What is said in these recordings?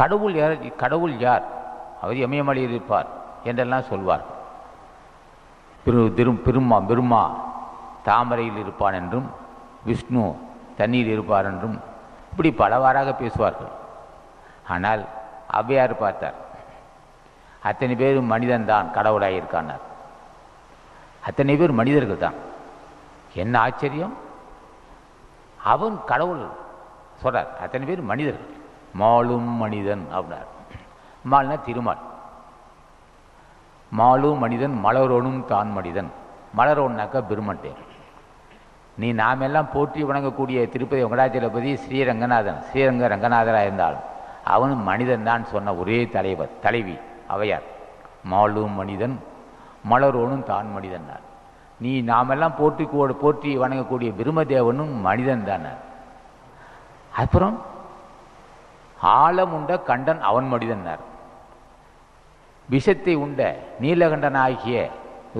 கடவுள் யார்? கடவுள் யார்? அவர் இமயமலையில் இருப்பார் என்றெல்லாம் சொல்வார். பெரு திரும் பெருமா பெருமா தாமரையில் இருப்பான் என்றும் விஷ்ணு தண்ணீர் இருப்பார் என்றும் இப்படி பலவாறாக பேசுவார்கள். ஆனால் அவ்வையார் பார்த்தார். அத்தனை பேர் மனிதன்தான் கடவுளாக இருக்கானார் அத்தனை பேர் மனிதர்கள் தான் என்ன ஆச்சரியம்? அவன் கடவுள் சொல்கிறார் அத்தனை பேர் மனிதர்கள். மாலும் மனிதன் அப்படின்னார் மால்னா திருமால். மாலும் மனிதன் மலரோனும் தான் மனிதன். மலரோன்னாக்கா பெருமட்டேன் நீ நாமெல்லாம் போற்றி வணங்கக்கூடிய திருப்பதி வெங்கடாச்சலபதி ஸ்ரீரங்கநாதன். ஸ்ரீரங்க ரங்கநாதராக இருந்தாலும் அவனும் மனிதன் தான் சொன்ன ஒரே தலைவர் தலைவி அவையார். மாலும் மனிதன் மலரோனும் தான் மனிதன்னார் நீ நாமெல்லாம் போற்றி கூட போற்றி வணங்கக்கூடிய பிரம்மதேவனும் மனிதன் தானே அப்புறம் ஆழம் உண்ட கண்டன் அவன் மனிதன்னார். விஷத்தை உண்ட நீலகண்டனாகிய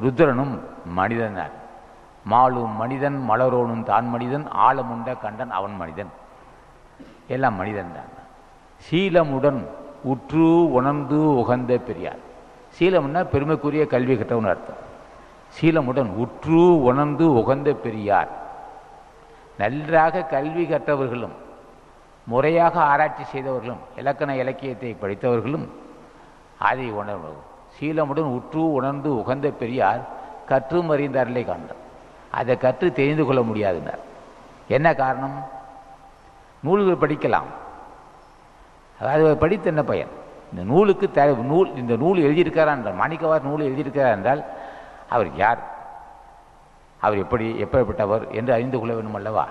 ருத்ரனும் மனிதனார் மாலும் மனிதன் மலரோனும் தான் மனிதன் ஆழமுண்ட கண்டன் அவன் மனிதன். எல்லாம் மனிதன் தான் சீலமுடன் உற்று உணர்ந்து உகந்த பெரியார். சீலம்னா பெருமைக்குரிய கல்வி கட்டவன் அர்த்தம். சீலமுடன் உற்று உணர்ந்து உகந்த பெரியார். நன்றாக கல்வி கற்றவர்களும் முறையாக ஆராய்ச்சி செய்தவர்களும் இலக்கண இலக்கியத்தை படித்தவர்களும் அதை உணர்வு சீலமுடன் உற்று உணர்ந்து உகந்த பெரியார் கற்றும் அறிந்த அருளை கண்டார் அதை கற்று தெரிந்து கொள்ள முடியாதுனர். என்ன காரணம்? நூல்கள் படிக்கலாம். அதாவது படித்த என்ன பயன்? இந்த நூலுக்கு த நூல் இந்த நூல் எழுதியிருக்காரா என்றால் மாணிக்கவார் நூல் எழுதியிருக்கிறார் என்றால் அவர் யார்? அவர் எப்படி எப்படிப்பட்டவர் என்று அறிந்து கொள்ள வேண்டும் அல்லவா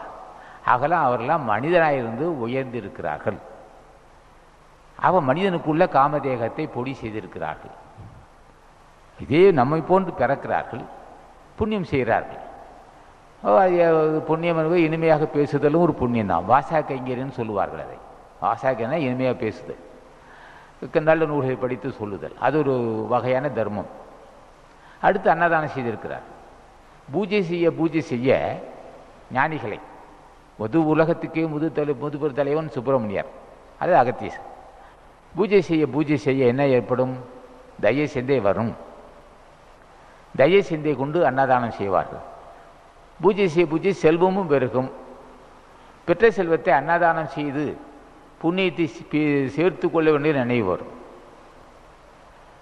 ஆகலாம் அவரெல்லாம் மனிதனாயிருந்து உயர்ந்திருக்கிறார்கள். அவன் மனிதனுக்குள்ள காமதேகத்தை பொடி செய்திருக்கிறார்கள். இதே நம்மை போன்று பிறக்கிறார்கள். புண்ணியம் செய்கிறார்கள். புண்ணியம் என்பது இனிமையாக பேசுதலும் ஒரு புண்ணியம் தான். வாசா கைங்கரின்னு சொல்லுவார்கள் அதை. வாசா கைனா இனிமையாக பேசுதல். க- நல்ல நூல்களை படித்து சொல்லுதல். அது ஒரு வகையான தர்மம். அடுத்து அன்னதானம் செய்திருக்கிறார். பூஜை செய்ய பூஜை செய்ய ஞானிகளை முது உலகத்துக்கே முது தலை முதுபெரு தலைவன் சுப்பிரமணியர். அது அகத்தீசன் பூஜை செய்ய பூஜை செய்ய என்ன ஏற்படும்? தய சிந்தை வரும். தய சிந்தை கொண்டு அன்னதானம் செய்வார்கள். பூஜை செய்ய பூஜை செல்வமும் பெருகும். பெற்ற செல்வத்தை அன்னதானம் செய்து புண்ணியத்தை சேர்த்து கொள்ள வேண்டிய நினைவு வரும்.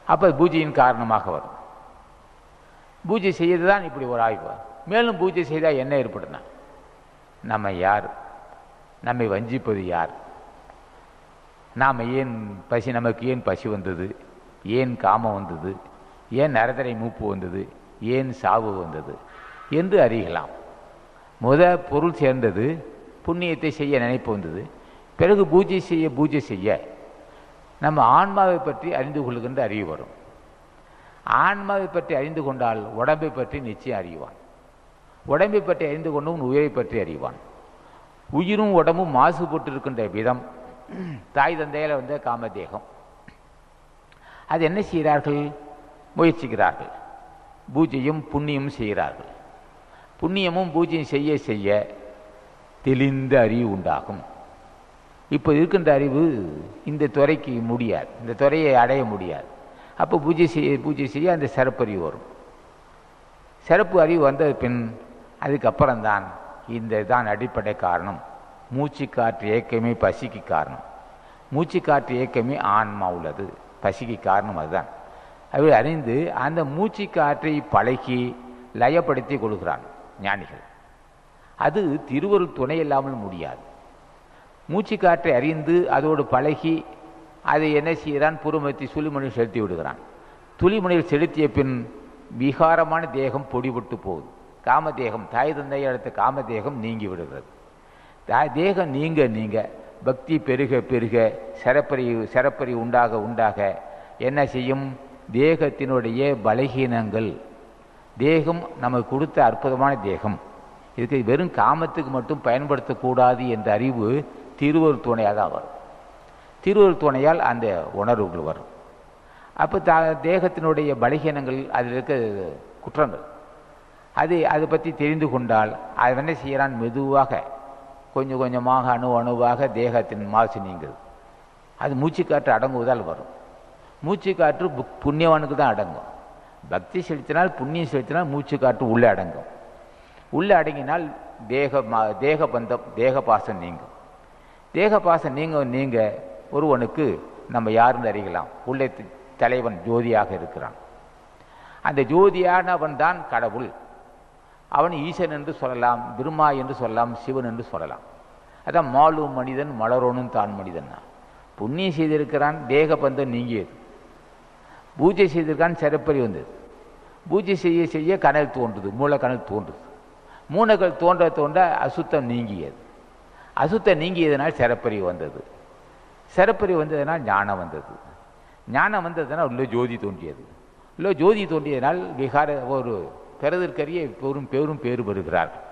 அப்போ பூஜையின் காரணமாக வரும். பூஜை செய்யறது தான் இப்படி ஒரு ஆய்வு. மேலும் பூஜை செய்தால் என்ன ஏற்படுனா நம்ம யார்? நம்மை வஞ்சிப்பது யார்? நாம் ஏன் பசி நமக்கு ஏன் பசி வந்தது? ஏன் காமம் வந்தது? ஏன் நரதரை மூப்பு வந்தது? ஏன் சாவு வந்தது? என்று அறியலாம். முத பொருள் சேர்ந்தது புண்ணியத்தை செய்ய நினைப்பு வந்தது. பிறகு பூஜை செய்ய பூஜை செய்ய நம்ம ஆன்மாவை பற்றி அறிந்து கொள்கின்ற அறிவு வரும். ஆன்மாவை பற்றி அறிந்து கொண்டால் உடம்பை பற்றி நிச்சயம் அறிவான். உடம்பை பற்றி அறிந்து கொண்டும் உயிரை பற்றி அறிவான். உயிரும் உடம்பும் மாசுபட்டு இருக்கின்ற விதம். தாய் தந்தையில் வந்த காமதேகம். அது என்ன செய்கிறார்கள்? முயற்சிக்கிறார்கள். பூஜையும் புண்ணியமும் செய்கிறார்கள். புண்ணியமும் பூஜையும் செய்ய செய்ய தெளிந்த அறிவு உண்டாகும். இப்போ இருக்கின்ற அறிவு இந்த துறைக்கு முடியாது. இந்த துறையை அடைய முடியாது. அப்போ பூஜை செய்ய பூஜை செய்ய அந்த சிறப்பறிவு வரும். சிறப்பு அறிவு வந்த பின் அதுக்கப்புறம்தான் இந்த தான் அடிப்படை காரணம். மூச்சு காற்று இயக்கமே பசிக்கு காரணம். மூச்சு காற்று இயக்கமே ஆன்மா உள்ளது. பசிக்கு காரணம் அதுதான். அவர் அறிந்து அந்த மூச்சு காற்றை பழகி லயப்படுத்தி கொள்கிறான் ஞானிகள். அது திருவருள் துணை இல்லாமல் முடியாது. மூச்சு காற்றை அறிந்து அதோடு பழகி அதை என்ன செய்கிறான்? புறமத்தி சுழிமணியில் செலுத்தி விடுகிறான். துளிமணியில் செலுத்திய பின் விகாரமான தேகம் பொடிபட்டு போகுது. காமதேகம் தாய் தந்தையை அடுத்த காமதேகம் நீங்கி விடுகிறது. தாய் தேகம் நீங்க நீங்க. பக்தி பெருக பெருக. சிறப்பறி சிறப்பறி உண்டாக உண்டாக. என்ன செய்யும்? தேகத்தினுடைய பலகீனங்கள். தேகம் நமக்கு கொடுத்த அற்புதமான தேகம். இதுக்கு வெறும் காமத்துக்கு மட்டும் பயன்படுத்தக்கூடாது என்ற அறிவு திருவருள் துணையாக தான் வரும். திருவருள் துணையால் அந்த உணர்வுகள் வரும். அப்போ த தேகத்தினுடைய பலகீனங்கள் அதில் இருக்க குற்றங்கள். அது அதை பற்றி தெரிந்து கொண்டால் அது என்ன செய்கிறான் மெதுவாக கொஞ்சம் கொஞ்சமாக அணு அணுவாக தேகத்தின் மாசு நீங்குது. அது மூச்சுக்காற்று அடங்குவதால் வரும். மூச்சுக்காற்று பு- புண்ணியவானுக்கு தான் அடங்கும். பக்தி செலுத்தினால் புண்ணியம் செலுத்தினால் மூச்சுக்காற்று உள்ளே அடங்கும். உள்ளே அடங்கினால் தேக மா தேக பந்தம் தேக பாசம் நீங்கும். தேக பாசம் நீங்க நீங்க ஒருவனுக்கு நம்ம யாருன்னு அறியலாம். உள்ளே தலைவன் ஜோதியாக இருக்கிறான். அந்த ஜோதியானவன் தான் கடவுள். அவன் ஈசன் என்று சொல்லலாம் பிரம்மா என்று சொல்லலாம் சிவன் என்று சொல்லலாம். அதான் மாலும் மனிதன் மலரோனும் தான் மனிதன் தான். புண்ணியம் செய்திருக்கிறான் தேக பந்தம் நீங்கியது. பூஜை செய்திருக்கான் சிறப்பறி வந்தது. பூஜை செய்ய செய்ய கனல் தோன்றுது மூல தோன்றுது. மூலகள் தோன்ற தோன்ற அசுத்தம் நீங்கியது. அசுத்தம் நீங்கியதனால் சிறப்பறிவு வந்தது. சிறப்பறிவு வந்ததுனால் ஞானம் வந்தது. ஞானம் வந்ததுனால் உள்ள ஜோதி தோன்றியது. உள்ள ஜோதி தோன்றியதனால் விகார ஒரு பெறுதற்கரிய பெரும் பெரும் பேறு பெறுகிறார்கள்.